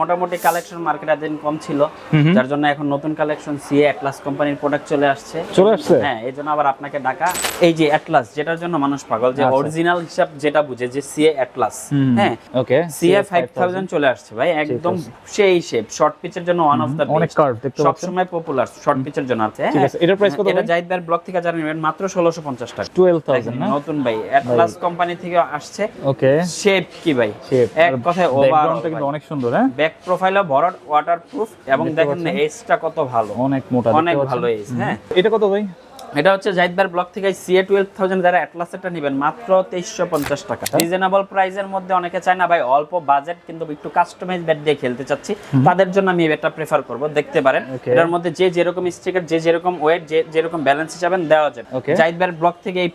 মোটামুটি কালেকশন মার্কেটে দিন কম ছিল। যার জন্য এখন নতুন কালেকশন সিএ অ্যাটলাস কোম্পানির প্রোডাক্ট চলে আসছে। চলে আসছে? হ্যাঁ এই জন্য আবার আপনাকে ডাকা। এই যে অ্যাটলাস যেটার জন্য মানুষ পাগল যে আচ্ছা। অরিজিনাল হিসাব যেটা বুঝে যে সিএ অ্যাটলাস হ্যাঁ ওকে সিএ ফাইভ থাউজেন্ড চলে আসছে ভাই একদম সেই শেপ শর্ট পিচের জন্য ওয়ান অফ দ্য অনেক কার্ভ দেখতে পাচ্ছেন? সবসময় পপুলার শর্ট পিচের জন্য আছে। ঠিক আছে, এটার price কত এটা ভাই? জাহিদ ভাইয়ের ব্লগ থেকে জানেন নেবেন মাত্র ষোলোশো পঞ্চাশ টাকা। টুয়েলভ থাউজেন্ড না? নতুন ভাই অ্যাটলাস কোম্পানি থেকে আসছে। ওকে শেপ কি ভাই? শেপ এক কথায় ওভার অনেক সুন্দর হ্যাঁ? ব্যাক প্রোফাইলও ভরাট ওয়াটারপ্রুফ এবং দেখেন না? এজটা কত ভালো। অনেক মোটা অনেক ভালো। এজ হ্যাঁ। এটা কত ভাই? এটা হচ্ছে জাহিদবার ব্লক থেকে সিএ টুয়েলভ থাউজেন্ড যারা অ্যাটলাসেরটা নেবেন মাত্র তেইশশো পঞ্চাশ টাকা। রিজনেবল প্রাইসের মধ্যে অনেকে চায় না ভাই অল্প বাজেট কিন্তু একটু কাস্টমাইজ ব্যাট দিয়ে খেলতে চাচ্ছি। তাদের জন্য আমি এই ব্যাটটা প্রেফার করব দেখতে পারেন। এটার মধ্যে যে যেরকম স্টিকার যে যেরকম ওয়েট যে যেরকম ব্যালেন্স হিসাবে দেওয়া যাবে. জাহিদবার ব্লক থেকে এই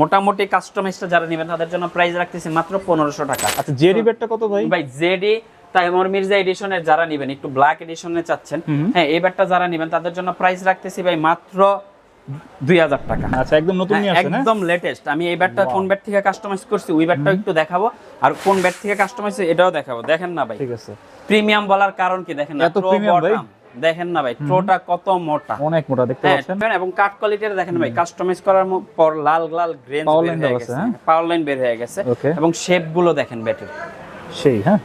মোটামুটি কাস্টমাইজটা যারা নেবেন তাদের জন্য প্রাইস রাখতেছি মাত্র পনেরোশো টাকা। আচ্ছা জেডি বেডটা কত ভাই? ভাই জেডি তাইমর মির্জা এডিশনের যারা নেবেন একটু ব্ল্যাক এডিশনে চাচ্ছেন হ্যাঁ এই ব্যাটটা যারা নেবেন তাদের জন্য প্রাইস রাখতেছি ভাই মাত্র দুই হাজার টাকা। আচ্ছা একদম নতুন হ্যাঁ, আসছে একদম লেটেস্ট আমি এই ব্যাটটা কোন ব্যাট থেকে কাস্টমাইজ করছি ওই ব্যাটটাও একটু দেখাবো। আর কোন ব্যাট থেকে কাস্টমাইজ এটাও দেখাবো। দেখেন না ভাই। ঠিক আছে। প্রিমিয়াম বলার কারণ কি? দেখেন না এত premium ভাই? দেখেন না ভাই ট্রোটা কত মোটা। অনেক মোটা দেখতে হ্যাঁ পাচ্ছেন? এবং কাট কোয়ালিটির দেখেন ভাই কাস্টমাইজ করার পর লাল লাল গ্রেন হয়ে হ্যাঁ? পাওয়ার লাইন বের হয়ে গেছে। এবং শেপগুলো দেখেন ব্যাটের সেই হ্যাঁ?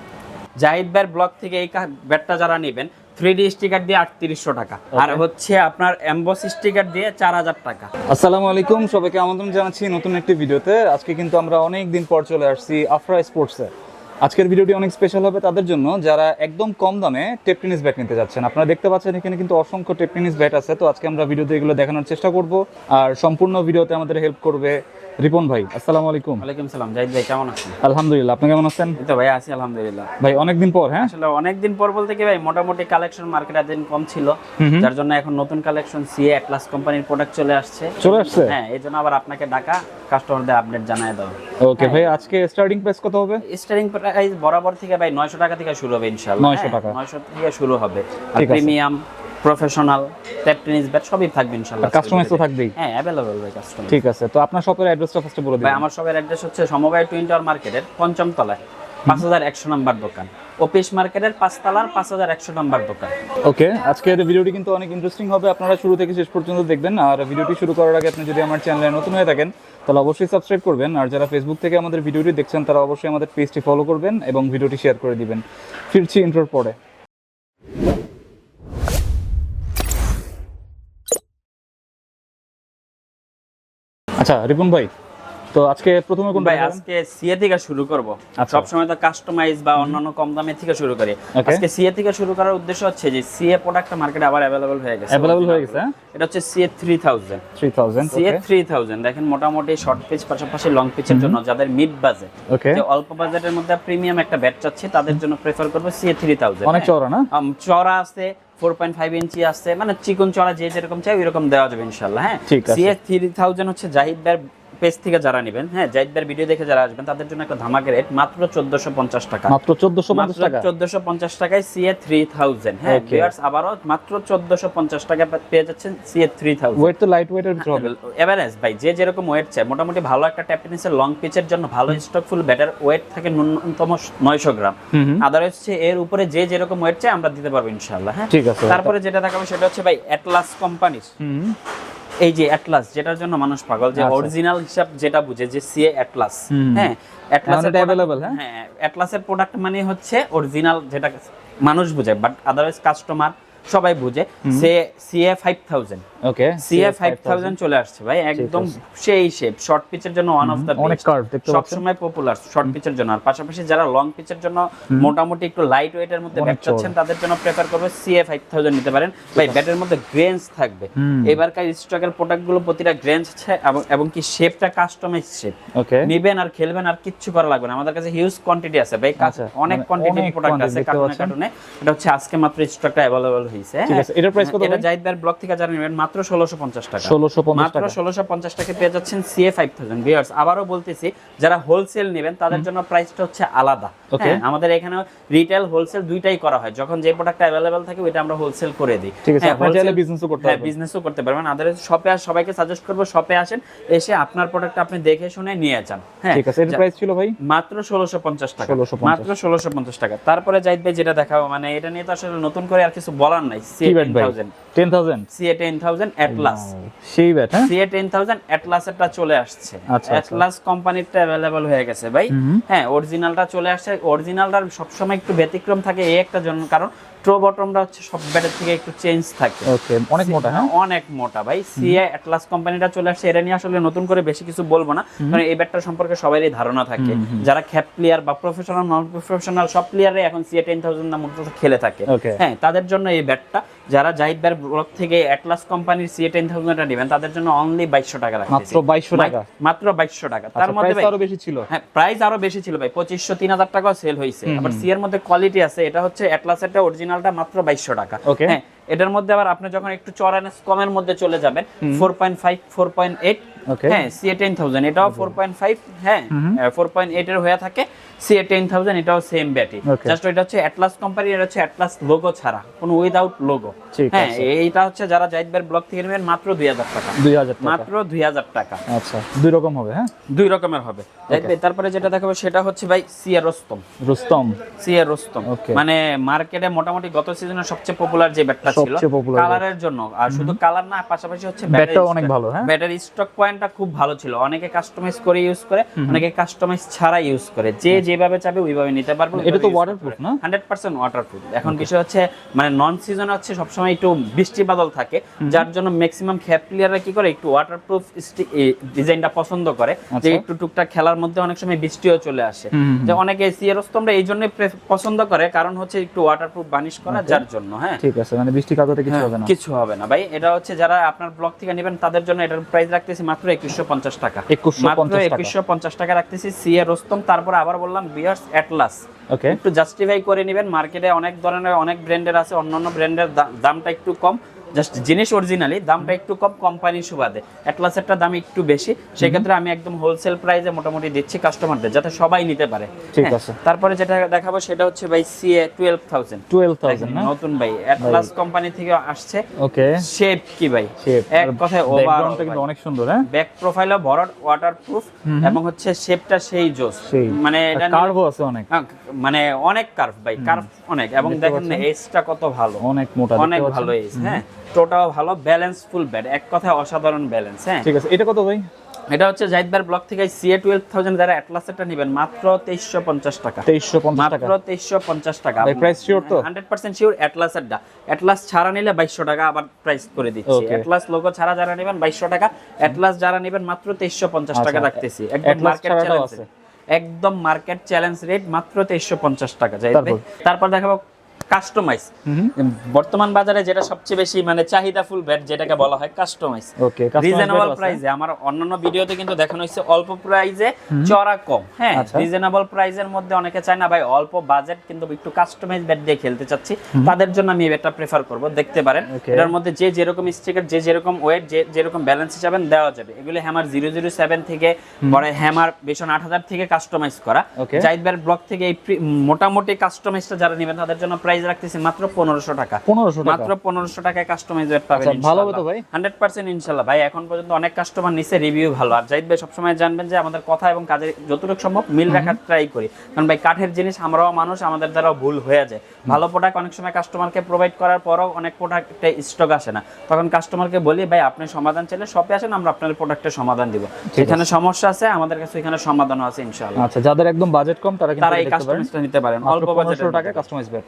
জাহিদ ভাইয়ের ব্লক থেকে এই ব্যাটটা যারা নেবেন থ্রি ডি স্টিকার দিয়ে আটত্রিশশো টাকা। আর হচ্ছে আপনার এমবস স্টিকার দিয়ে চার হাজার টাকা। আসসালামু আলাইকুম সবাইকে আমন্ত্রণ জানাচ্ছি নতুন একটি ভিডিওতে। আজকে কিন্তু আমরা অনেক দিন পর চলে আসছি আফরা স্পোর্টসে আজকের ভিডিওটি অনেক স্পেশাল হবে তাদের জন্য যারা একদম কম দামে টেপ টেনিস ব্যাট নিতে যাচ্ছেন। আপনারা দেখতে পাচ্ছেন এখানে কিন্তু অসংখ্য টেপ টেনিস ব্যাট আছে। তো আজকে আমরা ভিডিওতে এগুলো দেখানোর চেষ্টা করব। আর সম্পূর্ণ ভিডিওতে আমাদের হেল্প করবে রিপন ভাই আসসালামু আলাইকুম। ওয়ালাইকুম সালাম জাহিদ ভাই কেমন আছেন? আলহামদুলিল্লাহ আপনি কেমন আছেন? এই তো ভাই আছি আলহামদুলিল্লাহ। ভাই অনেকদিন পর হ্যাঁ? আসলে অনেকদিন পর বলতে কি ভাই মোটামুটি কালেকশন মার্কেটে দিন কম ছিল। যার জন্য এখন নতুন কালেকশন সিএ অ্যাটলাস কোম্পানির প্রোডাক্ট চলে আসছে। চলে আসছে? হ্যাঁ এই জন্য আবার আপনাকে ডাকা কাস্টমারদের আপডেট জানায় দাও ওকে ভাই আজকে স্টার্টিং প্রাইস কত হবে? স্টারিং প্রাইস বরাবর থেকে ভাই 900 টাকা থেকে শুরু হবে ইনশাআল্লাহ। 900 টাকা। 900 থেকে শুরু হবে। আর premium professional tap tennis bat সবই থাকবে ইনশাআল্লাহ কাস্টমাইজ তো থাকবেই হ্যাঁ अवेलेबल ভাই কাস্টমার ঠিক আছে তো আপনার শপের অ্যাড্রেসটা ফার্স্টে বলে ভাই দিন আমার সবের অ্যাড্রেস হচ্ছে সমবায় টুইন টাওয়ার মার্কেটের পঞ্চম তলায় পাঁচ হাজার একশো নম্বর দোকান অফিস মার্কেটের পাঁচতলার পাঁচ হাজার একশো নম্বর দোকান ওকে আজকের ভিডিওটি কিন্তু অনেক ইন্টারেস্টিং হবে আপনারা শুরু থেকে শেষ পর্যন্ত দেখবেন আর ভিডিওটি শুরু করার আগে আপনি যদি আমার চ্যানেলে নতুন হয়ে থাকেন তাহলে অবশ্যই সাবস্ক্রাইব করবেন আর যারা ফেসবুক থেকে আমাদের ভিডিওটি দেখছেন তারা অবশ্যই আমাদের পেজটি ফলো করবেন এবং ভিডিওটি শেয়ার করে দিবেন ফিরছি ইন্ট্রোর পরে আচ্ছা রিপন ভাই তো আজকে প্রথমে কোন ভাই আজকে সিএ থেকে শুরু করব। আচ্ছা। সবসময় তো কাস্টমাইজ বা অন্যান্য কম দামে থেকে শুরু করি. আজকে সিএ থেকে শুরু করার উদ্দেশ্য হচ্ছে যে সিএ প্রোডাক্টটা মার্কেটে আবার অ্যাভেলেবল হয়ে গেছে। অ্যাভেলেবল হয়ে গেছে হ্যাঁ? এটা হচ্ছে CA three thousand three thousand CA three thousand দেখেন মোটামুটি শর্ট পিচ পাশাপাশি লং পিচের জন্য যাদের মিড বাজেট ওকে যে অল্প বাজেটের মধ্যে প্রিমিয়াম একটা ব্যাট চাচ্ছে তাদের জন্য প্রেফার করব সিএ থ্রি থাউজেন্ড অনেক চওড়া না? চড়া আছে ফোর পয়েন্ট ফাইভ ইঞ্চি আছে মানে চিকন চড়া যে যেরকম চাই ওইরকম দেওয়া যাবে ইনশাল্লাহ হ্যাঁ? সিএস থ্রি থাউজেন্ড হচ্ছে জাহিদ ভাইয়ের পেজ থেকে যারা নেবেন হ্যাঁ ভাইয়ের ভিডিও দেখে যারা আসবেন তাদের জন্য একটা ধামাকে রেট মাত্র চোদ্দশো পঞ্চাশ টাকা। মাত্র চোদ্দশো পঞ্চাশ টাকা? চোদ্দশো পঞ্চাশ টাকায় সিএ থ্রি থাউজেন্ড হ্যাঁ ভিউয়ার্স আবারও মাত্র চোদ্দশো পঞ্চাশ টাকা পেয়ে যাচ্ছেন সিএ থ্রি থাউজেন্ড ওয়েট তো লাইট ওয়েটের ভিতরে হবে এভারেজ ভাই যে যেরকম ওয়েট চায় মোটামুটি ভালো একটা ট্যাপিনিসের লং পিচের জন্য ভালো স্টকফুল ব্যাটার ওয়েট থাকে ন্যূনতম নয়শো গ্রাম। হুম হুম। আদারওয়াইজ হচ্ছে এর উপরে যে যেরকম ওয়েট চাই আমরা দিতে পারব ইনশাল্লাহ হ্যাঁ? ঠিক আছে। তারপরে যেটা দেখাবো সেটা হচ্ছে ভাই অ্যাটলাস কোম্পানির এই যে অ্যাটলাস যেটার জন্য মানুষ পাগল যে আচ্ছা। অরিজিনাল হিসাব যেটা বুঝে যে সিএ অ্যাটলাস হ্যাঁ অ্যাটলাসের available, হ্যাঁ? হ্যাঁ অ্যাটলাসের প্রোডাক্ট মানে হচ্ছে অরিজিনাল যেটা মানুষ বুঝে বাট আদারওয়াইজ কাস্টমার সবাই বুঝে। সে CA five thousand okay CA five thousand চলে আসছে ভাই একদম সেই শেপ শর্ট পিচের জন্য ওয়ান অফ দ্য অনেক কার্ভ দেখতে সবসময় পপুলার শর্ট পিচের জন্য। আর পাশাপাশি যারা লং পিচের জন্য মোটামুটি একটু লাইট ওয়েটের মধ্যে ব্যাট চাচ্ছেন তাদের জন্য প্রেফার করবে সিএ ফাইভ থাউজেন্ড নিতে পারেন। ভাই ব্যাটের মধ্যে গ্রেন্স থাকবে। এবারকার স্টকের প্রোডাক্টগুলো প্রতিটা গ্রেন্স আছে এবং এবং কি শেপটা কাস্টমাইজ শেপ ওকে নিবেন আর খেলবেন আর কিচ্ছু করা লাগবে না। আমাদের কাছে হিউজ কোয়ান্টিটি আছে ভাই। আচ্ছা, অনেক মানে কোয়ান্টিটির অনেক প্রোডাক্ট আছে কার্টুনে কার্টুনে এটা হচ্ছে আজকে মাত্র স্টকটা অ্যাভেলেবল হয়েছে ঠিক আছে, এটার price কত এটা ব্লগ থেকে যারা নেবেন মাত্র ষোলোশো পঞ্চাশ টাকা। 1650 মাত্র টাকা। ষোলোশো পঞ্চাশ টাকা পেয়ে যাচ্ছেন সিএ বলতেছি যারা হোলসেল নেবেন তাদের জন্য প্রাইসটা হচ্ছে আলাদা। Okay. হ্যাঁ, আমাদের এখানে রিটেল হোলসেল দুইটাই করা হয়। যখন যে প্রোডাক্ট থাকে আমরা হোলসেল করে দিই। ঠিক আছে, হ্যাঁ, চাইলে করতে হ্যাঁ পারবেন। বিজনেসও করতে পারবেন। শপে আর সবাইকে সাজেস্ট করব শপে আসেন এসে আপনার প্রোডাক্ট আপনি দেখে শুনে নিয়ে যান। হ্যাঁ ঠিক আছে প্রাইস ছিল ভাই? মাত্র ষোলোশো পঞ্চাশ টাকা। মাত্র ষোলোশো পঞ্চাশ টাকা। তারপরে জাহিদ ভাই যেটা দেখাবো মানে এটা নিয়ে তো আসলে নতুন করে আর কিছু বলার নাই সিএ ব্যাট টেন ভাই thousand ten thousand CA ten thousand Atlas সেই ব্যাট হ্যাঁ? সিএ টেন থাউজেন্ড অ্যাটলাসেরটা চলে আসছে। অ্যাটলাস কোম্পানিরটা অ্যাভেলেবল হয়ে গেছে ভাই। হ্যাঁ অরিজিনালটা চলে আসছে। অরিজিনালটার সবসময় একটু ব্যতিক্রম থাকে এই একটা জন্য কারণ ট্রো বটমটা হচ্ছে সব ব্যাটের থেকে একটু চেঞ্জ থাকে। ওকে অনেক মোটা হ্যাঁ? অনেক মোটা ভাই। সিএ অ্যাটলাস কোম্পানিটা চলে আসছে এটা নিয়ে আসলে নতুন করে বেশি কিছু বলব না। কারণ এই ব্যাটটা সম্পর্কে সবারই ধারণা থাকে। যারা খ্যাপ প্লেয়ার বা প্রফেশনাল নন প্রফেশনাল সব প্লেয়ারে এখন সিএ টেন থাউজেন্ড খেলে থাকে। হ্যাঁ তাদের জন্য এই ব্যাটটা যারা জাহিদ ভাইয়ের ব্লক থেকে অ্যাটলাস কোম্পানির সিএ টেন থাউজেন্ডটা নেবেন তাদের জন্য অনলি বাইশশো টাকা মাত্র 2200 টাকা? মাত্র বাইশশো টাকা। তার তার মধ্যে আরও বেশি ছিল? হ্যাঁ প্রাইস আরও বেশি ছিল ভাই পঁচিশশো তিন হাজার টাকাও সেল হয়েছে। আবার সি এর মধ্যে কোয়ালিটি আছে এটা হচ্ছে অ্যাটলাসেরটা অরিজিনালটা মাত্র বাইশশো টাকা হ্যাঁ এটার মধ্যে আবার আপনি যখন একটু চড়ানেস কমের মধ্যে চলে যাবেন four point five four point eight. হ্যাঁ সিএ টেন থাউজেন্ড এটাও ফোর পয়েন্ট ফাইভ হ্যাঁ ফোর পয়েন্ট এর হয়ে থাকে। সিএ টেন থাউজেন্ড এটাও সেম ব্যাটি জাস্ট এটা হচ্ছে অ্যাটলাস কোম্পানি এটা হচ্ছে অ্যাটলাস লোগো ছাড়া কোনো উইদাউট লোগো হ্যাঁ এইটা হচ্ছে যারা জাহিদ ব্লক থেকে নেবেন মাত্র দুই হাজার টাকা। দুই হাজার মাত্র দুই হাজার টাকা। আচ্ছা দুই রকম হবে হ্যাঁ? দুই রকমের হবে। তারপরে যেটা দেখাবো সেটা হচ্ছে ভাই CA Rostom Rustom CA Rostom Okay. মানে মার্কেটে মোটামুটি গত সিজনে সবচেয়ে পপুলার যে ব্যাটটা ছিল কালারের জন্য। আর শুধু কালার না পাশাপাশি হচ্ছে ব্যাটটাও অনেক ভালো, হ্যাঁ? ব্যাটারি স্টক পয়েন্টটা খুব ভালো ছিল। অনেকে কাস্টমাইজ করে ইউজ করে অনেকে কাস্টমাইজ ছাড়া ইউজ করে। যে যেভাবে চাবে ওইভাবে নিতে পারবে। এটা তো waterproof না? হান্ড্রেড পার্সেন্ট ওয়াটারপ্রুফ এখন বিষয় হচ্ছে মানে নন সিজন হচ্ছে সবসময় একটু বৃষ্টি বাদল থাকে। যার জন্য ম্যাক্সিমাম খ্যাপ প্লেয়াররা কি করে একটু ওয়াটারপ্রুফ ডিজাইনটা পছন্দ করে। যে আচ্ছা। একটু টুকটাক খেলার মধ্যে অনেক সময় বৃষ্টিও চলে আসে। যে অনেকে সিয়ারস্তমরা এই জন্য পছন্দ করে। কারণ হচ্ছে একটু ওয়াটারপ্রুফ বানিশ করা যার জন্য হ্যাঁ। ঠিক আছে মানে বৃষ্টি কাদাতে কিছু হবে না। কিছু হবে না। ভাই এটা হচ্ছে যারা আপনার ব্লগ থেকে নেবেন তাদের জন্য এটার প্রাইস রাখতেছি মাত্র একুশশো পঞ্চাশ টাকা। 2150 মাত্র একুশশো পঞ্চাশ টাকা রাখতেছি সিএ রোস্তম। তারপর আবার বললাম বিয়ার্স অ্যাটলাস ওকে একটু জাস্টিফাই করে নেবেন মার্কেটে অনেক ধরনের অনেক ব্র্যান্ডের আছে অন্য অন্য ব্র্যান্ডের দামটা একটু কম। জাস্ট জিনিস অরিজিনালি দামটা একটু কম কোম্পানির সুবাদে। অ্যাটলাসেরটা দাম একটু বেশি। সেক্ষেত্রে আমি একদম হোলসেল প্রাইসে মোটামুটি দিচ্ছি কাস্টমারদের যাতে সবাই নিতে পারে। ঠিক হ্যাঁ, আছে। তারপরে যেটা দেখাবো সেটা হচ্ছে ভাই CA twelve thousand twelve thousand নতুন ভাই অ্যাটলাস কোম্পানি থেকে আসছে। ওকে শেপ কি ভাই। এক কথায় ওভার কিন্তু অনেক সুন্দর হ্যাঁ? ব্যাক প্রোফাইলও ভরট ওয়াটারপ্রুফ এবং হচ্ছে শেপটা সেই জোস। মানে এটা কার্ভও আছে অনেক। হ্যাঁ, মানে অনেক কার্ভ ভাই কার্ভ অনেক। এবং দেখেন? এজটা কত ভালো। অনেক মোটা অনেক ভালো? এজ হ্যাঁ। টোটাও ভালো ব্যালেন্স ফুল ব্যাট এক কথায় অসাধারণ ব্যালেন্স হ্যাঁ? ঠিক আছে। এটা কত ভাই? এটা হচ্ছে জাহিদবার ব্লক থেকে সিএ টুয়েলভ থাউজেন্ড যারা অ্যাটলাসেরটা নেবেন মাত্র তেইশশো পঞ্চাশ টাকা। তেইশশো পঞ্চাশ টাকা। মাত্র তেইশশো পঞ্চাশ টাকা। price sure তো? হান্ড্রেড পার্সেন্ট শিওর অ্যাটলাসেরটা অ্যাটলাস ছাড়া নিলে বাইশশো টাকা আবার প্রাইস করে দিচ্ছি. অ্যাটলাস লোগো ছাড়া যারা নেবেন বাইশশো টাকা। অ্যাটলাস যারা নেবেন মাত্র তেইশশো পঞ্চাশ টাকা আচ্ছা, রাখতেছি। একদম মার্কেট চ্যালেঞ্জ আছে? একদম মার্কেট চ্যালেঞ্জ রেট মাত্র তেইশশো পঞ্চাশ টাকা। যাই? তারপর দেখাবো কাস্টমাইজ বর্তমান বাজারে যেটা সবচেয়ে বেশি মানে চাহিদাফুল ব্যাট যেটাকে বলা হয় কাস্টমাইজ ওকে রিজনেবল প্রাইসে আমার অন্যান্য ভিডিওতে কিন্তু দেখানো হয়েছে অল্প প্রাইসে চড়া কম। হ্যাঁ আচ্ছা। রিজনেবল প্রাইসের মধ্যে অনেকে চায় না ভাই অল্প বাজেট কিন্তু একটু কাস্টমাইজ ব্যাট দিয়ে খেলতে চাচ্ছি। তাদের জন্য আমি এই ব্যাটটা প্রেফার করব দেখতে পারেন। এটার মধ্যে যে যেরকম স্টিকার যে যেরকম ওয়েট যে যেরকম ব্যালেন্স হিসাবে দেওয়া যাবে। এগুলো হ্যামার জিরো জিরো সেভেন থেকে পরে হ্যামার ভীষণ আট হাজার থেকে কাস্টমাইজ করা. জাহিদ ভাইয়ের ব্লক থেকে এই মোটামুটি কাস্টমাইজটা যারা নেবেন তাদের জন্য প্রাইস রাখতেছি মাত্র পনেরোশো টাকা। পনেরোশো টাকা? মাত্র পনেরোশো টাকায় কাস্টমাইজ ওয়েট পাবেন আচ্ছা, ভালো হবে তো ভাই? হান্ড্রেড পার্সেন্ট ইনশাল্লাহ ভাই এখন পর্যন্ত অনেক কাস্টমার নিচে রিভিউ ভালো। আর জাহিদ ভাই সবসময় জানবেন যে আমাদের কথা এবং কাজের যতটুকু সম্ভব মিল রাখার ট্রাই করি। কারণ ভাই কাঠের জিনিস আমরাও মানুষ আমাদের দ্বারাও ভুল হয়ে যায়। ভালো প্রোডাক্ট অনেক সময় কাস্টমারকে প্রোভাইড করার পরও অনেক প্রোডাক্টে স্টক আসে না। তখন কাস্টমারকে বলি ভাই আপনি সমাধান চাইলে শপে আসেন আমরা আপনার প্রোডাক্টের সমাধান দিব। এখানে সমস্যা আছে আমাদের কাছে এখানে সমাধানও আছে ইনশাআল্লাহ। আচ্ছা যাদের একদম বাজেট কম তারা কিন্তু তারা এই কাস্টমাইজটা নিতে পারেন। অল্প বাজেটের টাকায় কাস্টমাইজ ব্যাট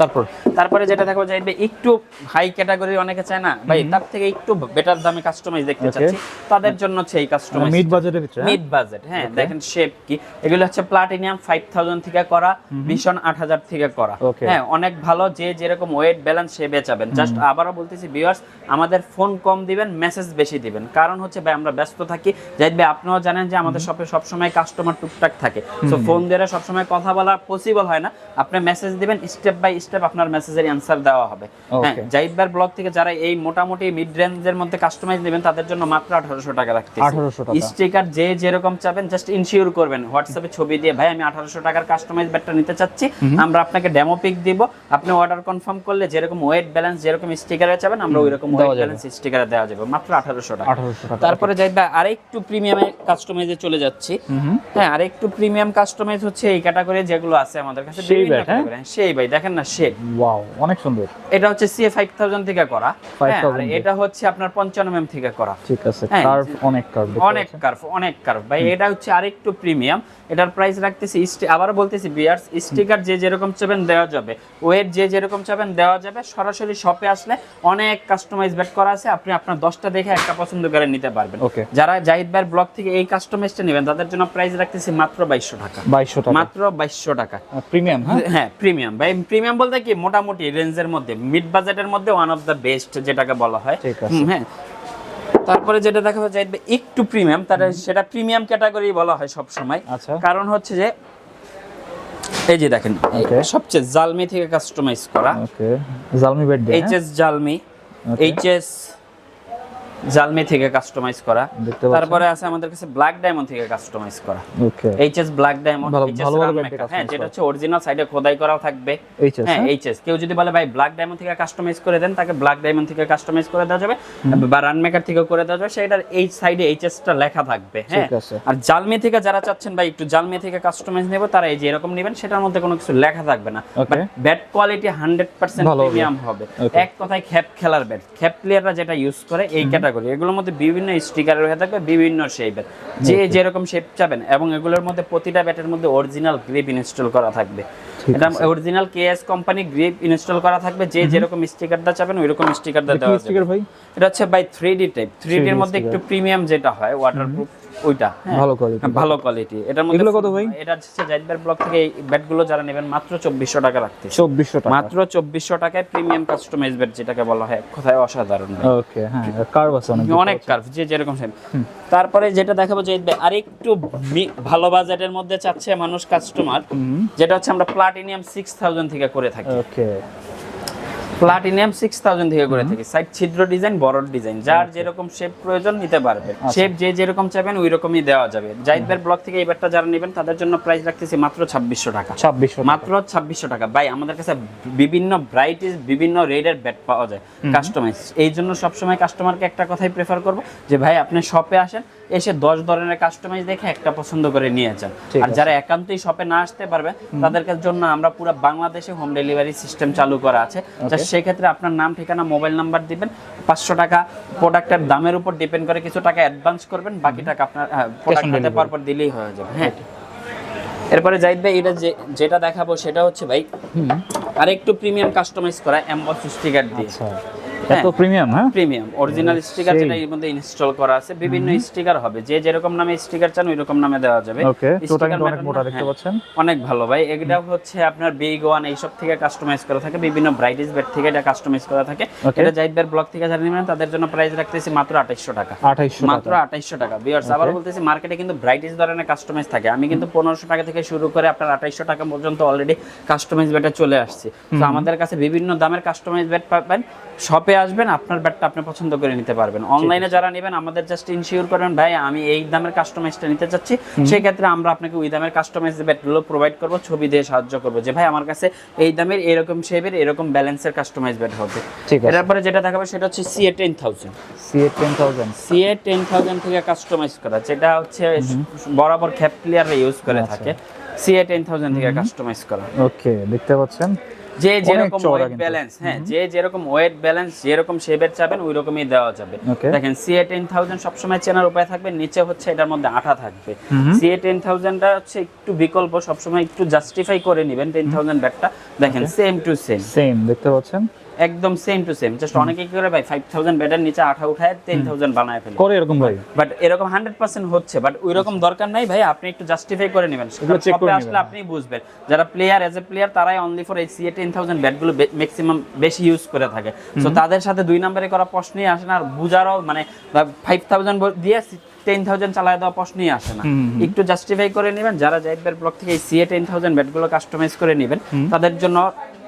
তারপর তারপরে যেটা দেখো যাইবে একটু হাই ক্যাটাগরি অনেকে চায় না। ভাই তার থেকে একটু বেটার দামে কাস্টমাইজ দেখতে চাচ্ছি। তাদের জন্য হচ্ছে এই কাস্টমাইজ মিড বাজেটের ভিতরে হ্যাঁ? মিড বাজেট হ্যাঁ দেখেন শেপ কি। এগুলো হচ্ছে প্লাটিনিয়াম ফাইভ থাউজেন্ড থেকে করা ভীষণ আট হাজার থেকে করা। হ্যাঁ অনেক ভালো যে যেরকম ওয়েট ব্যালেন্স সে বেচাবেন। জাস্ট আবারও বলতেছি ভিউয়ার্স আমাদের ফোন কম দিবেন মেসেজ বেশি দিবেন। কারণ হচ্ছে ভাই আমরা ব্যস্ত থাকি। জাহিদ ভাই আপনিও জানেন যে আমাদের শপে সবসময় কাস্টমার টুকটাক থাকে। সো ফোন দিয়ে সবসময় কথা বলা পসিবল হয় না। আপনি মেসেজ দিবেন স্টেপ বাই স্টেপ আপনার মেসেজের অ্যান্সার দেওয়া হবে। হ্যাঁ. জাহিদ ভাইয়ের ব্লগ থেকে যারা এই মোটামুটি মিড রেঞ্জের মধ্যে কাস্টমাইজ নেবেন তাদের জন্য মাত্র আঠারোশো টাকা রাখতে 1800 টাকা। স্টিকার যে যেরকম চাবেন জাস্ট ইনশিওর করবেন। হোয়াটসঅ্যাপে ছবি দিয়ে ভাই আমি আঠারোশো টাকার কাস্টমাইজ ব্যাটটা নিতে চাচ্ছি। আমরা আপনাকে ডেমো পিক দিব। আপনি অর্ডার কনফার্ম করলে যেরকম ওয়েট ব্যালেন্স যেরকম স্টিকারে চাবেন আমরা ওই রকম দেওয়া ওয়েট যাবে। ব্যালেন্স স্টিকারে দেওয়া যাবে। মাত্র আঠারোশো টাকা। তারপরে ভাই আরেকটু প্রিমিয়ামে কাস্টমাইজে চলে যাচ্ছি। হ্যাঁ আরেকটু প্রিমিয়াম কাস্টমাইজ হচ্ছে এই ক্যাটাগরি যেগুলো আছে আমাদের কাছে সেই ব্যাট, হ্যাঁ? সেই ভাই দেখেন না শেড। ওয়াও অনেক সুন্দর। এটা হচ্ছে সিএ ফাইভ থাউজেন্ড থেকে করা। হ্যাঁ, 5000 আর এটা হচ্ছে আপনার পঞ্চান্ন এম থেকে করা। ঠিক আছে হ্যাঁ, কার্ভ অনেক কার্ভ অনেক কার্ভ অনেক কার্ভ ভাই এটা হচ্ছে আরেকটু প্রিমিয়াম এটার প্রাইস রাখতেছি আবারও বলতেছি বিয়ার্স স্টিকার যে যেরকম চাবেন দেওয়া যাবে। ওয়েট যে যেরকম চাবেন দেওয়া যাবে। সরাসরি শপে আসলে অনেক কাস্টমাইজ ব্যাট করা আছে। আপনি আপনার দশটা দেখে একটা পছন্দ করে নিতে পারবেন. যারা জাহিদ ভাইয়ের ব্লগ থেকে এই কাস্টমাইজটা নেবেন তাদের জন্য প্রাইস রাখতেছি মাত্র বাইশশো টাকা। বাইশশো টাকা। মাত্র বাইশশো টাকা। প্রিমিয়াম হ্যাঁ? হ্যাঁ প্রিমিয়াম ভাই প্রিমিয়াম বলতে কি মোটামুটি রেঞ্জের মধ্যে মিড বাজেটের মধ্যে ওয়ান অফ দ্য বেস্ট যেটাকে বলা হয়। হ্যাঁ। তারপরে যেটা দেখা যায় একটু প্রিমিয়াম তার সেটা প্রিমিয়াম ক্যাটাগরি বলা হয় সব সময় আচ্ছা। কারণ হচ্ছে যে এই যে দেখেন সবচেয়ে জালমি থেকে কাস্টমাইজ করা। Okay Zalmi bed HS Zalmi HS Zalmi থেকে কাস্টমাইজ করা। তারপরে আছে আমাদের কাছে ব্ল্যাক ডায়মন্ড থেকে কাস্টমাইজ করা। Okay HS black diamond HS হ্যাঁ যেটা হচ্ছে অরিজিনাল সাইডে খোদাই করাও থাকবে। হ্যাঁ এইচএস কেউ যদি বলে ভাই ব্ল্যাক ডায়মন্ড থেকে কাস্টমাইজ করে দেন তাকে ব্ল্যাক ডায়মন্ড থেকে কাস্টমাইজ করে দেওয়া যাবে। বা রানমেকার থেকে করে দেওয়া যাবে। সেটার এই সাইডে এইচএসটা লেখা থাকবে হ্যাঁ। আর জালমি থেকে যারা চাচ্ছেন ভাই একটু জালমি থেকে কাস্টমাইজ নেব তারা এই যে এরকম নেবেন সেটার মধ্যে কোনো কিছু লেখা থাকবে না। Okay. Bat quality hundred percent. Premium হবে। এক কথায় খ্যাপ খেলার ব্যাট খ্যাপ প্লেয়াররা যেটা ইউজ করে এই ক্যাটাগরি এগুলোর মধ্যে বিভিন্ন স্টিকার হয়ে থাকবে বিভিন্ন শেপের যে যেরকম শেপ চাবেন এবং এগুলোর মধ্যে প্রতিটা ব্যাটের মধ্যে অরিজিনাল গ্রিপ ইনস্টল করা থাকবে। এটা original KS company grip install করা থাকবে যে যেরকম স্টিকারটা চাবেন ওইরকম স্টিকারটা দেওয়া স্টিকার ভাই? এটা হচ্ছে by three D type three 3D এর মধ্যে একটু প্রিমিয়াম যেটা হয় ওয়াটারপ্রুফ ওইটা। হ্যাঁ। ভালো quality। হ্যাঁ, ভালো কোয়ালিটি এটার মধ্যে এগুলো কত ভাই? এটা হচ্ছে জাইদবার ব্লক থেকে এই ব্যাটগুলো যারা নেবেন মাত্র চব্বিশশো টাকা রাখতে। চব্বিশশো টাকা। মাত্র চব্বিশশো টাকায় প্রিমিয়াম কাস্টমাইজ ব্যাট যেটাকে বলা হয় কথায় অসাধারণ ওকে হ্যাঁ কার্ভ আছে অনেক অনেক কার্ভ যে যেরকম সেম তারপরে যেটা দেখাবো যে আরেকটু মি- ভালো বাজেটের মধ্যে চাচ্ছে মানুষ কাস্টমার যেটা হচ্ছে আমরা প্লাটিনিয়াম সিক্স থাউজেন্ড থেকে করে থাকি। ওকে প্লাটিনিয়াম সিক্স থাউজেন্ড থেকে করে থাকি। সাইড ছিদ্র ডিজাইন বড় ডিজাইন যার যেরকম শেপ প্রয়োজন নিতে পারবে। শেপ যে যেরকম চাইবেন ওই রকমই দেওয়া যাবে। জাহিদবের ব্লক থেকে এবারটা যারা নেবেন তাদের জন্য প্রাইস রাখতেছি মাত্র ছাব্বিশশো টাকা। ছাব্বিশশো মাত্র ছাব্বিশশো টাকা। ভাই আমাদের কাছে বিভিন্ন ভ্যারাইটিস বিভিন্ন রেডের ব্যাট পাওয়া যায়। কাস্টমাইজ এই জন্য সবসময় কাস্টমারকে একটা কথাই প্রেফার করব যে ভাই আপনি শপে আসেন এসে দশ ধরনের কাস্টমাইজ দেখে একটা পছন্দ করে নিয়ে যান। আর যারা একান্তই শপে না আসতে পারবে তাদের জন্য আমরা পুরো বাংলাদেশে হোম ডেলিভারি সিস্টেম চালু করা আছে। সেক্ষেত্রে আপনার নাম ঠিকানা মোবাইল নাম্বার দিবেন। পাঁচশো টাকা প্রোডাক্টের দামের উপর ডিপেন্ড করে কিছু টাকা অ্যাডভান্স করবেন বাকি টাকা আপনার প্রোডাক্ট হাতে পাওয়ার পর দিলেই হয়ে যাবে হ্যাঁ। এরপরে জাহিদ ভাই এটা যে যেটা দেখাবো সেটা হচ্ছে ভাই আর একটু প্রিমিয়াম কাস্টমাইজ করা এমবস স্টিকার দিয়ে। আচ্ছা। এত প্রিমিয়াম হ্যাঁ? প্রিমিয়াম অরিজিনাল স্টিকার যেটা এর মধ্যে ইনস্টল করা আছে বিভিন্ন স্টিকার হবে। যে যেরকম নামে স্টিকার চান ওই রকম নামে দেওয়া যাবে। ওকে অনেক মোটা দেখতে হ্যাঁ। পাচ্ছেন। অনেক ভালো ভাই। এটা হচ্ছে আপনার বিগ ওয়ান এইসব থেকে কাস্টমাইজ করা থাকে। বিভিন্ন ব্রাইটিস বেড থেকে এটা কাস্টমাইজ করা থাকে। এটা জাহিদ ব্লক থেকে যারা নেবেন তাদের জন্য প্রাইস রাখতেছি মাত্র আঠাইশশো টাকা। আঠাইশশো মাত্র আঠাইশশো টাকা। বিয়ার্স আবার বলতেছি মার্কেটে কিন্তু ব্রাইটিস ধরনের কাস্টমাইজ থাকে। আমি কিন্তু পনেরোশো টাকা থেকে শুরু করে আপনার আঠাইশশো টাকা পর্যন্ত অলরেডি কাস্টমাইজ ব্যাটে চলে আসছে। তো আমাদের কাছে বিভিন্ন দামের কাস্টমাইজ ব্যাট পাবেন। শপে আসবেন আপনার ব্যাটটা আপনি পছন্দ করে নিতে পারবেন। অনলাইনে যারা নেবেন আমাদের জাস্ট ইনশিওর করবেন ভাই আমি এই দামের কাস্টমাইজটা নিতে চাচ্ছি সেই ক্ষেত্রে আমরা আপনাকে ওই দামের কাস্টমাইজ ব্যাটগুলো প্রোভাইড করব ছবি দিয়ে সাহায্য করব যে ভাই আমার কাছে এই দামের এরকম শেপের এরকম ব্যালেন্সের কাস্টমাইজ ব্যাট হবে। ঠিক আছে। এরপরে যেটা দেখাবো সেটা হচ্ছে CA ten thousand CA ten thousand CA ten thousand থেকে কাস্টমাইজ করা যেটা হচ্ছে বরাবর খ্যাপ প্লেয়াররা ইউজ করে আচ্ছা। থাকে। সিএ টেন থাউজেন্ড থেকে কাস্টমাইজ করা। ওকে দেখতে পাচ্ছেন? যে যেরকম ওয়েট ব্যালেন্স হ্যাঁ যে যেরকম ওয়েট ব্যালেন্স যেরকম শেপের চাবেন ওই রকমই দেওয়া যাবে। দেখেন দেখেন সিএ টেন থাউজেন্ড সবসময় চেনার উপায় থাকবে নিচে হচ্ছে এটার মধ্যে আঠা থাকবে। সিএ টেন থাউজেন্ডটা হচ্ছে একটু বিকল্প সবসময় একটু জাস্টিফাই করে নেবেন টেন থাউজেন্ড ব্যাগটা দেখেন সেম টু সেম সেম দেখতে পাচ্ছেন? একদম সেম টু সেম জাস্ট অনেকে কি করে ভাই ফাইভ থাউজেন্ড ব্যাটের নিচে আঠা উঠায় টেন থাউজেন্ড বানায় ফেলে। করে এরকম ভাই। বাট এরকম হান্ড্রেড পার্সেন্ট হচ্ছে বাট ওই রকম দরকার নাই ভাই আপনি একটু জাস্টিফাই করে নেবেন। শপে আসলে আপনি বুঝবেন। যারা প্লেয়ার এজ এ প্লেয়ার তারাই অনলি ফর এই সিএ টেন থাউজেন্ড ব্যাটগুলো ম্যাক্সিমাম বেশি ইউজ করে থাকে। তো তাদের সাথে দুই নম্বরে করা প্রশ্নই আসে না আর বুঝারও মানে ফাইভ থাউজেন্ড দিয়ে টেন থাউজেন্ড চালায় দেওয়া প্রশ্নই আসে না। একটু জাস্টিফাই করে নেবেন যারা জাইদবের ব্লক থেকে এই সিএ টেন থাউজেন্ড ব্যাটগুলো কাস্টমাইজ করে নেবেন তাদের জন্য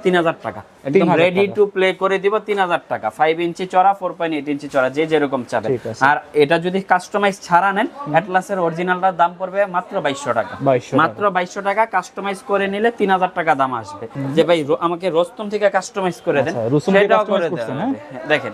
তিন হাজার টাকা। একদম রেডি টু প্লে করে দিব তিন হাজার টাকা। ফাইভ ইঞ্চি চড়া ফোর পয়েন্ট এইট ইঞ্চি চড়া যে যেরকম চাবে। আর এটা যদি কাস্টমাইজ ছাড়া নেন অ্যাটলাসের অরিজিনালটার দাম পড়বে মাত্র বাইশশো টাকা। মাত্র বাইশশো টাকা কাস্টমাইজ করে নিলে তিন হাজার টাকা দাম আসবে। যে ভাই আমাকে রোস্তম থেকে কাস্টমাইজ করে দেন আচ্ছা, সেটাও করে দেওয়া হ্যাঁ? হ্যাঁ, দেখেন।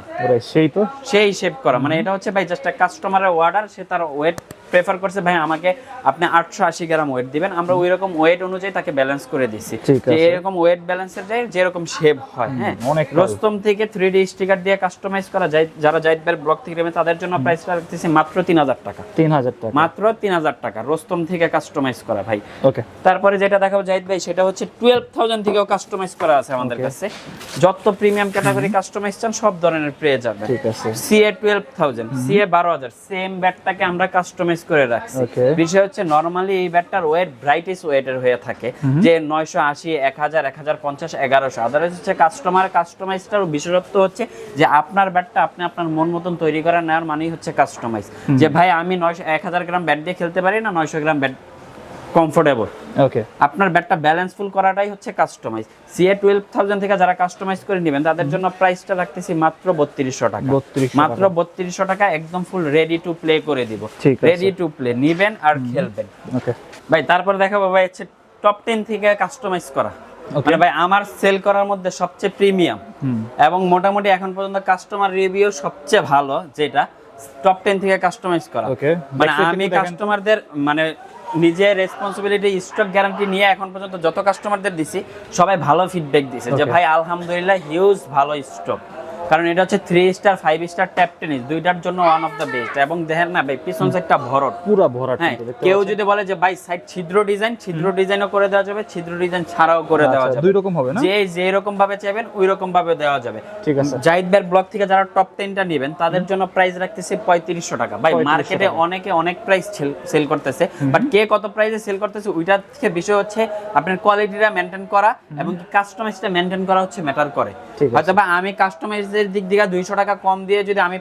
সেই তো? সেই শেপ করা। মানে এটা হচ্ছে ভাই জাস্ট কাস্টমারের অর্ডার সে তার ওয়েট প্রেফার করছে ভাই আমাকে আপনি আটশো আশি গ্রাম ওয়েট দিবেন আমরা ওই রকম ওয়েট অনুযায়ী তাকে ব্যালেন্স করে দিচ্ছি যে এরকম ওয়েট ব্যালেন্সের যায় যেরকম শেপ হয় হ্যাঁ। রোস্তম থেকে থ্রি ডি স্টিকার দিয়ে কাস্টমাইজ করা যায় যারা জাহিদ ভাইয়ের ব্লগ থেকে নেবে তাদের জন্য প্রাইসটা রাখতেছি মাত্র তিন হাজার টাকা। তিন হাজার টাকা। মাত্র তিন হাজার টাকা রোস্তম থেকে কাস্টমাইজ করা ভাই। ওকে। তারপরে যেটা দেখাবো জাহিদ ভাই সেটা হচ্ছে টুয়েলভ থাউজেন্ড থেকেও কাস্টমাইজ করা আছে আমাদের কাছে। যত প্রিমিয়াম ক্যাটাগরি কাস্টমাইজ চান সব ধরনের পেয়ে যাবে ঠিক আছে। সিএ টুয়েলভ থাউজেন্ড সিএ বারো হাজার সেম ব্যাটটাকে আমরা কাস্টমাইজ করে রাখছি। বিষয় হচ্ছে নর্মালি এই ব্যাটটার ওয়েট ব্রাইটেস্ট ওয়েটের হয়ে থাকে। যে নয়শো আশি এক হাজার এক হাজার পঞ্চাশ এগারোশো। আদারওয়াইজ হচ্ছে কাস্টমার কাস্টমাইজটার বিশেষত্ব হচ্ছে যে আপনার ব্যাটটা আপনি আপনার মন মতন তৈরি করা নেওয়ার মানেই হচ্ছে কাস্টমাইজ যে ভাই আমি নয়শো এক হাজার গ্রাম ব্যাট দিয়ে খেলতে পারি না নয়শো গ্রাম ব্যাট কমফোর্টেবল ওকে আপনার ব্যাটটা ব্যালেন্সফুল করাটাই হচ্ছে কাস্টমাইজ সিএ টুয়েলভ থাউজেন্ড থেকে যারা কাস্টমাইজ করে নেবেন তাদের জন্য প্রাইসটা রাখতেছি মাত্র বত্রিশশো টাকা। 3200 মাত্র বত্রিশশো টাকা একদম ফুল রেডি টু প্লে করে দিব। রেডি টু প্লে নিবেন আর খেলবেন। ওকে ভাই তারপরে দেখাবো ভাই হচ্ছে টপ টেন থেকে কাস্টমাইজ করা. মানে ভাই আমার সেল করার মধ্যে সবচেয়ে প্রিমিয়াম এবং মোটামুটি এখন পর্যন্ত কাস্টমার রিভিউ সবচেয়ে ভালো যেটা টপ টেন থেকে কাস্টমাইজ করা। মানে আমি কাস্টমারদের মানে নিজে রেসপন্সিবিলিটি স্টক গ্যারান্টি নিয়ে এখন পর্যন্ত যত কাস্টমারদের দিছি সবাই ভালো ফিডব্যাক দিছে যে ভাই আলহামদুলিল্লাহ হিউজ ভালো স্টক কারণ এটা হচ্ছে three star five star tape tennis দুইটার জন্য ওয়ান অফ দ্য বেস্ট এবং দেখেন না ভাই পিছন একটা ভরট। পুরা ভরা হ্যাঁ কেউ যদি বলে যে ভাই সাইড ছিদ্র ডিজাইন ছিদ্র ডিজাইনও করে দেওয়া যাবে ছিদ্র ডিজাইন ছাড়াও করে দেওয়া আচ্ছা, যাবে। দুই রকম হবে না? যে যে রকম ভাবে চাইবেন ওই রকম ভাবে দেওয়া যাবে। ঠিক আছে। জাহিদ ভাইয়ের ব্লগ থেকে যারা টপ টেনটা নেবেন তাদের জন্য প্রাইস রাখতেছে পঁয়ত্রিশশো টাকা। ভাই মার্কেটে অনেকে অনেক প্রাইস সেল করতেছে। বাট কে কত প্রাইসে সেল করতেছে ওইটার থেকে বিষয় হচ্ছে আপনার কোয়ালিটিটা মেনটেন করা এবং কাস্টমাইজটা মেনটেন করা হচ্ছে ম্যাটার করে। হয়তো বা আমি কাস্টমাইজের দিক থেকে দুইশো টাকা কম দিয়ে যদি আমি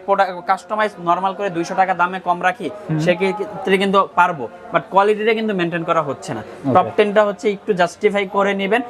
কাস্টমাইজ নর্মাল করে দুইশো টাকা দামে কম রাখি সেক্ষেত্রে কিন্তু পারব। বাট কোয়ালিটিটা কিন্তু মেনটেন করা হচ্ছে না। টপ টেনটা হচ্ছে একটু জাস্টিফাই করে নেবেন।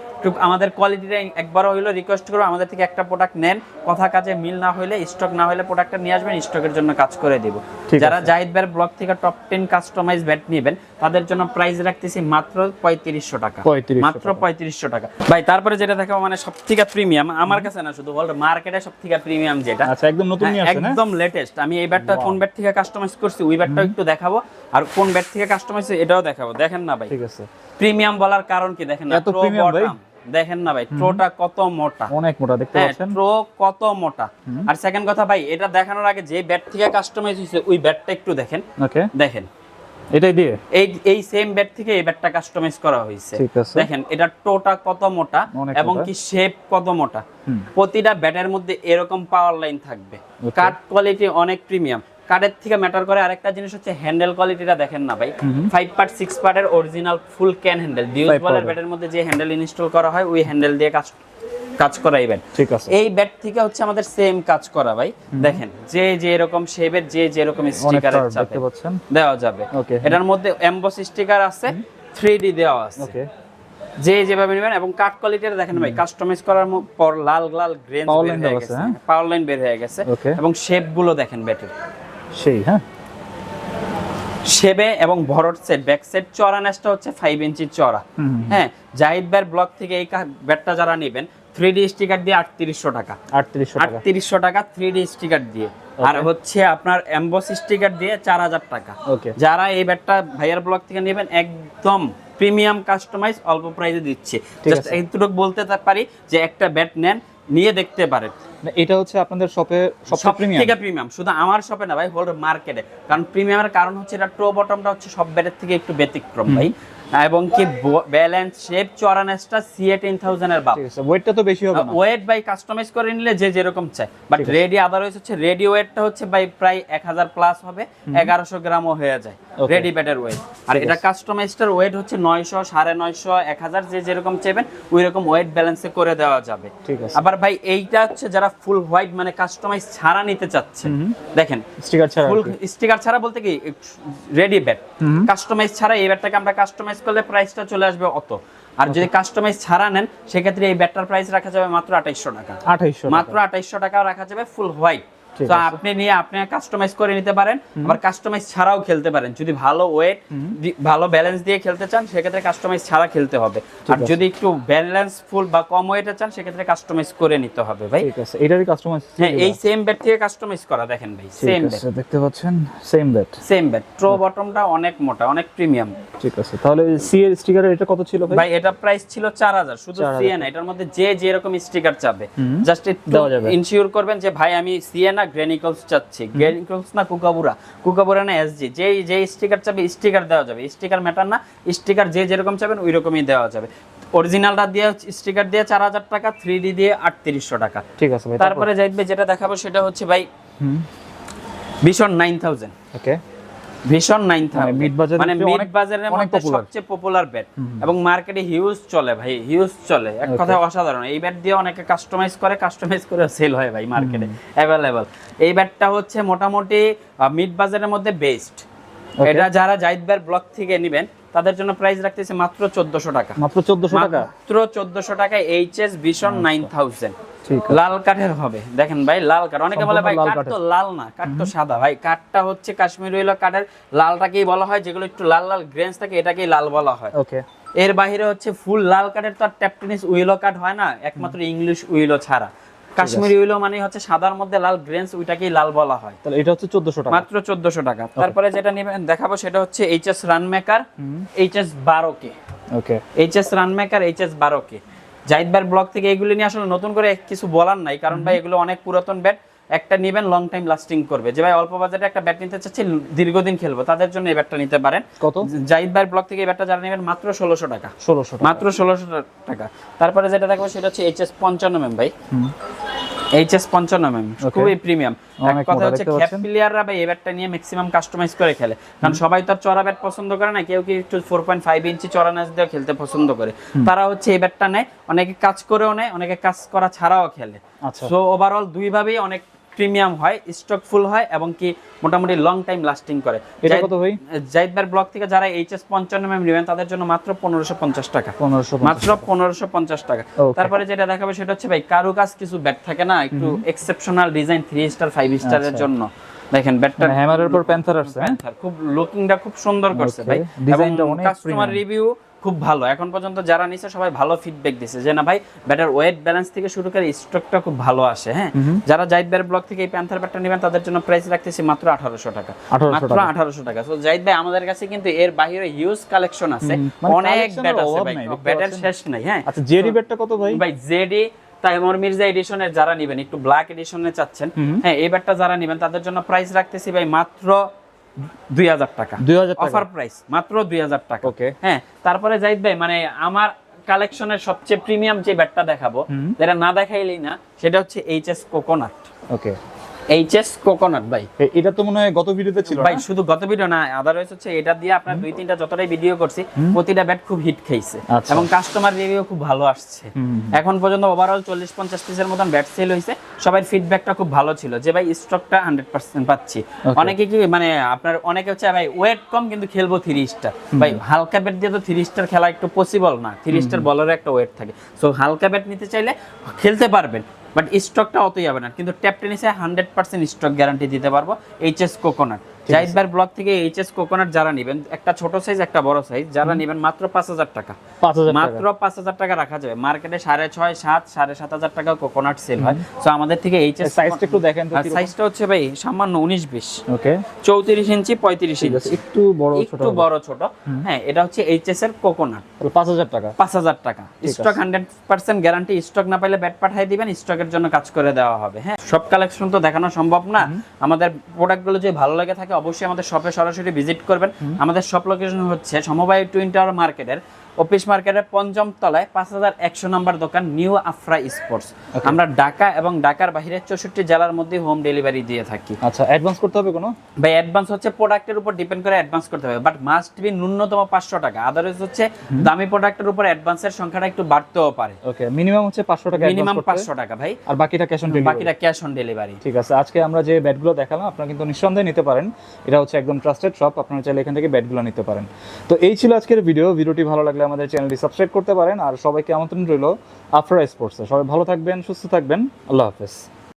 আমাদের কোয়ালিটিটা একবারও হইল রিকোয়েস্ট করব আমাদের থেকে একটা প্রোডাক্ট নেন। কথা কাজে মিল না হলে স্টক না হলে প্রোডাক্টটা নিয়ে আসবেন স্টকের জন্য কাজ করে দিব। যারা জাহিদ ভাইয়ের ব্লগ থেকে টপ টেন কাস্টমাইজ ব্যাট নেবেন তাদের জন্য প্রাইস রাখতেছি মাত্র পঁয়ত্রিশশো টাকা। মাত্র পঁয়ত্রিশশো টাকা। ভাই তারপরে যেটা দেখাবো মানে সব থেকে প্রিমিয়াম আমার কাছে না শুধু ওয়ার্ল্ড মার্কেটে সব থেকে প্রিমিয়াম যেটা। আচ্ছা একদম নতুন নিয়ে হ্যাঁ, আসছেন হ্যাঁ? একদম লেটেস্ট আমি এই ব্যাটটা কোন ব্যাট থেকে কাস্টমাইজ করছি ওই ব্যাটটাও একটু দেখাবো। আর কোন ব্যাট থেকে কাস্টমাইজ এটাও দেখাবো। দেখেন না ভাই। ঠিক আছে। প্রিমিয়াম বলার কারণ কি দেখেন না? এত premium ভাই? দেখেন না ভাই ট্রোটা কত মোটা। অনেক মোটা দেখতে হ্যাঁ পাচ্ছেন? ট্রো কত মোটা। আর সেকেন্ড কথা ভাই এটা দেখানোর আগে যে ব্যাট থেকে কাস্টমাইজ হয়েছে ওই ব্যাটটা একটু দেখেন। ওকে দেখেন। এটাই দিয়ে? এই এই সেম ব্যাট থেকে এই ব্যাটটা কাস্টমাইজ করা হয়েছে। দেখেন এটা টোটা কত মোটা এবং কি শেপ কত মোটা? প্রতিটা ব্যাটের মধ্যে এরকম পাওয়ার লাইন থাকবে. কাট কোয়ালিটি অনেক প্রিমিয়াম কাঠের থেকে ম্যাটার করে আরেকটা জিনিস হচ্ছে হ্যান্ডেল কোয়ালিটিটা দেখেন না ভাই। ফাইভ পার্ট সিক্স পার্টের original full cane handle deuce বলের ব্যাটের মধ্যে যে হ্যান্ডেল ইনস্টল করা হয় ওই হ্যান্ডেল দিয়ে কাজ কাজ করা এই ব্যাট ঠিক আছে। এই ব্যাট থেকে হচ্ছে আমাদের সেম কাজ করা ভাই। দেখেন যে যে এরকম শেপের যে যে এরকম অনেক স্টিকারের চাপে দেখতে পাচ্ছেন। দেওয়া যাবে. এটার মধ্যে এমবস স্টিকার আছে থ্রি ডি দেওয়া আছে। ওকে যে যেভাবে নেবেন এবং কাট কোয়ালিটিটা দেখেন ভাই কাস্টমাইজ করার পর লাল লাল গ্রেন Power বের হয়ে গেছে আছে, হ্যাঁ? পাওয়ার লাইন বের হয়ে গেছে। এবং শেপগুলো দেখেন ব্যাটের সেই হ্যাঁ? শেবে এবং ভরট সেট ব্যাক সেট চড়া নেসটা হচ্ছে ফাইভ ইঞ্চি চড়া। হ্যাঁ জাহিদ ভাইয়ের ব্লক থেকে এই ব্যাটটা যারা নেবেন থ্রি ডি স্টিকার দিয়ে আটত্রিশশো টাকা। আটত্রিশশো টাকা। আটত্রিশশো টাকা থ্রি ডি স্টিকার দিয়ে। আর হচ্ছে আপনার এমবস স্টিকার দিয়ে চার হাজার টাকা। ওকে যারা এই ব্যাটটা ভাইয়ার ব্লগ থেকে নেবেন একদম প্রিমিয়াম কাস্টমাইজ অল্প প্রাইসে দিচ্ছে। জাস্ট। এইটুকু বলতে পারি যে একটা ব্যাট নেন নিয়ে দেখতে পারেন। এটা হচ্ছে আপনাদের শপে সব সবচেয়ে প্রিমিয়াম থেকে প্রিমিয়াম শুধু আমার শপে না ভাই হোল মার্কেটে কারণ প্রিমিয়ামের কারণ হচ্ছে এটা ট্রো বটমটা হচ্ছে সব ব্যাটের থেকে একটু ব্যতিক্রম ভাই। এবং কি ব্যালেন্স শেপ চড়ানেসটা সিএ টেন থাউজেন্ডের বাপ। ওয়েটটা তো বেশি হবে ওয়েট বাই কাস্টমাইজ করে নিলে যে যেরকম চায়। বাট রেডি আদারওয়াইজ হচ্ছে রেডি ওয়েটটা হচ্ছে বাই প্রায় এক হাজার প্লাস হবে এগারোশো গ্রামও হয়ে যায়। রেডি ব্যাটের ওয়েট আর এটা কাস্টমাইজটার ওয়েট হচ্ছে নয়শো সাড়ে নয়শো এক হাজার যে যেরকম চাইবেন ওই রকম ওয়েট ব্যালেন্সে করে দেওয়া যাবে। ঠিক আছে। আবার ভাই এইটা হচ্ছে যারা ফুল হোয়াইট মানে কাস্টমাইজ ছাড়া নিতে চাচ্ছে। দেখেন স্টিকার ছাড়া ফুল স্টিকার ছাড়া বলতে কি রেডি ব্যাট কাস্টমাইজ ছাড়া এই ব্যাটটাকে আমরা কাস্টমাইজ করলে প্রাইসটা চলে আসবে অত। আর যদি কাস্টমাইজ ছাড়া নেন সেক্ষেত্রে এই ব্যাটটার প্রাইস রাখা যাবে মাত্র আঠাইশশো টাকা। আঠাইশশো মাত্র আঠাইশশো টাকা রাখা যাবে ফুল হোয়াইট তো আপনি নিয়ে আপনি কাস্টমাইজ করে নিতে পারেন। আবার কাস্টমাইজ ছাড়াও খেলতে পারেন। যদি ভালো ওয়েট ভালো ব্যালেন্স দিয়ে খেলতে চান সেক্ষেত্রে কাস্টমাইজ ছাড়া খেলতে হবে। আর যদি একটু ব্যালেন্স ফুল বা কম ওয়েটে চান সেক্ষেত্রে কাস্টমাইজ করে নিতে হবে ভাই। ঠিক আছে। এটারই কাস্টমাইজ হ্যাঁ এই সেম ব্যাট থেকে কাস্টমাইজ করা দেখেন ভাই সেম ব্যাট দেখতে পাচ্ছেন? সেম ব্যাট সেম ব্যাট ট্রো বটমটা অনেক মোটা অনেক প্রিমিয়াম ঠিক আছে। তাহলে সি এর স্টিকারের এটা কত ছিল ভাই? ভাই এটা প্রাইস ছিল চার হাজার। শুধু 4,000 সিএনআ এটার মধ্যে যে যে রকম স্টিকার চাবে। জাস্ট একটু দেওয়া যাবে। ইনশিওর করবেন যে ভাই আমি সিএনআ গ্রেনিকলস চাচ্ছি। গ্রেনিকলস না কুকাবুরা কুকাবুরা না এসজি যে যে স্টিকার চাবে স্টিকার দেওয়া যাবে। স্টিকার ম্যাটার না স্টিকার যে যেরকম চাবেন ওই রকমই দেওয়া যাবে। অরিজিনালটা দিয়ে স্টিকার দিয়ে চার হাজার টাকা থ্রি ডি দিয়ে আটত্রিশশো টাকা। ঠিক আছে তারপরে? যাইবে যেটা দেখাবো সেটা হচ্ছে ভাই হুম। ভীষণ নাইন থাউজেন্ড ওকে ভীষণ নাইন মানে মিড বাজারের মধ্যে সবচেয়ে পপুলার ব্যাট এবং মার্কেটে হিউজ চলে ভাই হিউজ চলে। এক. কথায় অসাধারণ। এই ব্যাট দিয়ে অনেকে কাস্টমাইজ করে কাস্টমাইজ করে সেল হয় ভাই মার্কেটে অ্যাভেলেবল এই ব্যাটটা হচ্ছে মোটামুটি মিড বাজারের মধ্যে বেস্ট এটা যারা জাইদবার ব্লক থেকে নেবেন তাদের জন্য প্রাইস রাখতেছে মাত্র চোদ্দশো টাকা। মাত্র 1400 টাকা? মাত্র চোদ্দশো টাকা এইচএস থাউজেন্ড ঠিক লাল কাঠের হবে। দেখেন ভাই লাল কাঠ। অনেকে বলে ভাই কাঠ তো লাল না কাঠ তো সাদা। ভাই কাঠটা হচ্ছে কাশ্মীরি হইল কাঠের লালটাকেই বলা হয় যেগুলো একটু লাল লাল গ্রেন্স থাকে এটাকেই লাল বলা হয়। ওকে। এর বাইরে হচ্ছে ফুল লাল কাঠের তো আর ট্যাপটেনিস উইলো কাঠ হয় না একমাত্র ইংলিশ উইলো ছাড়া। কাশ্মীরি উইলো মানে হচ্ছে সাদার মধ্যে লাল গ্রেন্স ওইটাকেই লাল বলা হয়। তাহলে এটা হচ্ছে 1400 টাকা। মাত্র চোদ্দশো টাকা। তারপরে যেটা নেবেন দেখাবো সেটা হচ্ছে এইচএস রান মেকার এইচএস বারো কে okay HS run maker HS বারো কে জাহিদবার ব্লক থেকে এগুলি নিয়ে আসলে নতুন করে কিছু বলার নাই কারণ ভাই এগুলো অনেক পুরাতন ব্যাট একটা নেবেন লং টাইম লাস্টিং করবে। যে ভাই অল্প বাজেটে একটা ব্যাট নিতে চাচ্ছি দীর্ঘদিন খেলব। তাদের জন্য এই ব্যাটটা নিতে পারেন। কত? জাহিদবার ব্লক থেকে এই ব্যাটটা যারা নেবেন মাত্র ষোলোশো টাকা। 1600 টাকা। মাত্র ষোলোশো টাকা। তারপরে যেটা দেখব সেটা হচ্ছে এইচএস পঞ্চান্ন এম ভাই। এইচএস পঞ্চান্ন এম খুবই প্রিমিয়াম এক কথা হচ্ছে ক্যাপ প্লেয়াররা ভাই এই ব্যাটটা নিয়ে ম্যাক্সিমাম কাস্টমাইজ করে খেলে। কারণ সবাই তো আর চড়া ব্যাট পছন্দ করে না কেউ কি একটু ফোর পয়েন্ট ফাইভ ইঞ্চি চড়া নাচ দিয়ে খেলতে পছন্দ করে। তারা হচ্ছে এই ব্যাটটা নেয় অনেকে কাজ করেও নেয় অনেকে কাজ করা ছাড়াও খেলে। তো সো ওভারঅল দুইভাবেই অনেক প্রিমিয়াম হয় স্টক ফুল হয় এবং কি মোটামুটি লং টাইম লাস্টিং করে। এটা কত ভাই? জাইদবার ব্লক থেকে যারা এইচএস পঞ্চান্ন এম নেবেন তাদের জন্য মাত্র পনেরোশো পঞ্চাশ টাকা। 1500 মাত্র পনেরোশো পঞ্চাশ টাকা। তারপরে যেটা দেখাবে সেটা হচ্ছে ভাই কারু কাজ কিছু ব্যাট থাকে না একটু exceptional design three star five স্টারের। জন্য। দেখেন ব্যাটটা হ্যামারের পর প্যান্থার আসছে হ্যাঁ? খুব লুকিংটা খুব সুন্দর করছে ভাই। এবং অনেক কাস্টমার রিভিউ খুব ভালো। এখন পর্যন্ত যারা নিছে সবাই ভালো ফিডব্যাক দিছে যে না ভাই ব্যাটার ওয়েট ব্যালেন্স থেকে শুরু করে স্টকটা খুব ভালো আসে হ্যাঁ? যারা জাইদ বের ব্লক থেকে এই প্যান্থার ব্যাটটা নেবেন তাদের জন্য প্রাইস রাখতেছি মাত্র আঠারোশো টাকা। মাত্র। আঠারোশো টাকা। তো জাইদ ভাই আমাদের কাছে কিন্তু এর বাইরে হিউজ কালেকশন আছে। মানে অনেক ব্যাট আছে ভাই। ব্যাটের। শেষ নাই হ্যাঁ? আচ্ছা জেডি ব্যাটটা কত ভাই? ভাই জেডি তাইমর মির্জা এডিশনের যারা নেবেন একটু ব্ল্যাক এডিশনে চাচ্ছেন হ্যাঁ এই ব্যাটটা যারা নেবেন তাদের জন্য প্রাইস রাখতেছি ভাই মাত্র দুই হাজার টাকা। দুই হাজার অফার প্রাইস মাত্র দুই হাজার টাকা। ওকে হ্যাঁ তারপরে জাহিদ ভাই মানে আমার কালেকশনের সবচেয়ে প্রিমিয়াম যে ব্যাটটা দেখাবো যেটা না দেখাইলেই না সেটা হচ্ছে H S coconut okay HS coconut ভাই। এটা তো মনে হয় গত ভিডিওতে ছিল ভাই শুধু গত ভিডিও না আদারওয়াইজ হচ্ছে এটা দিয়ে আপনার দুই তিনটা যতটাই ভিডিও করছি প্রতিটা ব্যাট খুব হিট খাইছে। আচ্ছা। এবং কাস্টমার রিভিউ খুব ভালো আসছে। এখন পর্যন্ত ওভারঅল চল্লিশ পঞ্চাশ পিসের মতন ব্যাট সেল হয়েছে সবার ফিডব্যাকটা খুব ভালো ছিল যে ভাই স্টকটা হান্ড্রেড পার্সেন্ট পাচ্ছি। অনেকে কি মানে আপনার অনেকে হচ্ছে ভাই ওয়েট কম কিন্তু খেলব থ্রি স্টার ভাই হালকা ব্যাট দিয়ে তো থ্রি স্টার খেলা একটু পসিবল না। থ্রি স্টার বলার একটা ওয়েট থাকে। সো হালকা ব্যাট নিতে চাইলে খেলতে পারবেন। বাট স্টকটা অতই হবে না। কিন্তু ট্যাপ টেনিসে হান্ড্রেড পার্সেন্ট স্টক গ্যারান্টি দিতে পারব। এইচএস কোকোনাট জাহিদবার ব্লক থেকে এইচএস কোকোনাট যারা নেবেন একটা ছোট সাইজ একটা বড় সাইজ যারা নেবেন মাত্র পাঁচ হাজার টাকা। 5000 মাত্র পাঁচ হাজার টাকা রাখা যাবে। মার্কেটে সাড়ে ছয় সাত সাড়ে সাত হাজার টাকা কোকোনাট সেল হয়। তো আমাদের থেকে এইচএস সাইজটা একটু দেখেন তো সাইজটা হচ্ছে ভাই সামান্য উনিশ বিশ। ওকে। চৌত্রিশ ইঞ্চি পঁয়ত্রিশ ইঞ্চি। একটু বড় ছোট একটু বড় ছোট। হ্যাঁ এটা হচ্ছে এইচএস এর কোকোনাট। তাহলে 5000 টাকা। পাঁচ হাজার টাকা। Stock hundred percent guarantee stock না পাইলে ব্যাট পাঠিয়ে দিবেন স্টকের জন্য কাজ করে দেওয়া হবে। হ্যাঁ সব কালেকশন তো দেখানো সম্ভব না। আমাদের প্রোডাক্টগুলো যদি ভালো লাগে থাকে অবশ্যই আমাদের শপে সরাসরি ভিজিট করবেন। আমাদের শপ লোকেশন হচ্ছে সমবায় টুইন টাওয়ার মার্কেটের অফিস মার্কেটের পঞ্চম তলায় পাঁচ হাজার একশো নাম্বার দোকান নিউ আফরা স্পোর্টস। আমরা ঢাকা এবং ঢাকার বাইরে চৌষট্টি জেলার মধ্যে হোম ডেলিভারি দিয়ে থাকি। আচ্ছা অ্যাডভান্স করতে হবে কোনো? ভাই অ্যাডভান্স হচ্ছে প্রোডাক্টের উপর ডিপেন্ড করে অ্যাডভান্স করতে হবে বাট মাস্ট বি ন্যূনতম পাঁচশো টাকা। আদারওয়াইজ হচ্ছে দামি প্রোডাক্টের উপর অ্যাডভান্সের সংখ্যাটা একটু বাড়তেও পারে। ওকে মিনিমাম হচ্ছে 500 টাকা মিনিমাম পাঁচশো টাকা ভাই। আর বাকিটা ক্যাশ অন ডেলিভারি বাকিটা ক্যাশ অন ডেলিভারি ঠিক আছে আজকে আমরা যে ব্যাটগুলো দেখালাম আপনারা কিন্তু নিঃসন্দেহে নিতে পারেন। এটা হচ্ছে একদম ট্রাস্টেড শপ আপনারা চাইলে এখান থেকে ব্যাটগুলো নিতে পারেন। তো এই ছিল আজকের ভিডিও ভিডিওটি ভালো লাগলে আমাদের চ্যানেলটি সাবস্ক্রাইব করতে পারেন আর সবাইকে আমন্ত্রণ রইল আফরা স্পোর্টসে। সবাই ভালো থাকবেন, সুস্থ থাকবেন। আল্লাহ হাফেজ।